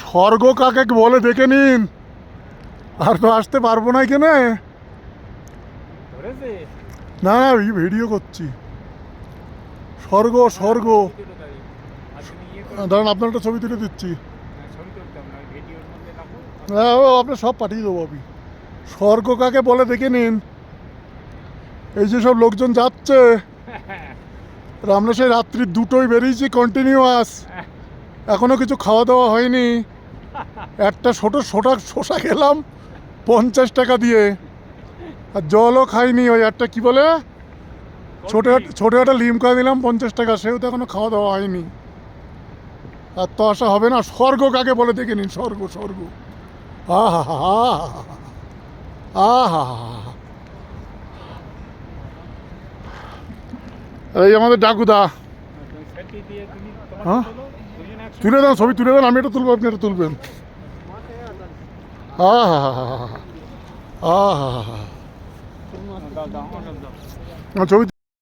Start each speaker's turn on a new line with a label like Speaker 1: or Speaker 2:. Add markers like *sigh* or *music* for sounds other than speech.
Speaker 1: স্বর্গ কাকে বলে দেখে নিন। আর তো আসতে পারব না এখানে। না না ভিডিও করছি। স্বর্গ স্বর্গ। দাঁড়ান আপনার একটা ছবি তুলে দিচ্ছি। হ্যাঁ ও আপনার সব পাঠিয়ে দেবো আমি। স্বর্গ কাকে বলে দেখে নিন। এই যে সব লোকজন যাচ্ছে। *laughs* আমরা সেই রাত্রি দুটোই বেরিয়েছি কন্টিনিউয়াস এখনও কিছু খাওয়া দাওয়া হয়নি একটা ছোট ছোটা শসা খেলাম পঞ্চাশ টাকা দিয়ে আর জলও খাইনি ওই একটা কি বলে ছোটো ছোটো একটা লিমকা দিলাম পঞ্চাশ টাকা সেও তো এখনও খাওয়া দাওয়া হয়নি আর তো আসা হবে না স্বর্গ কাকে বলে দেখে নিন স্বর্গ স্বর্গ আহা হা আহা এই আমাদের ডাকুদা হ্যাঁ?
Speaker 2: তোলো একসাথে
Speaker 1: তুলে দেন ছবি তুলে দেন আমি এটা তুলবো আপনি এটা তুলবেন। হা হা
Speaker 2: হা হা হা হা
Speaker 1: হা ছবি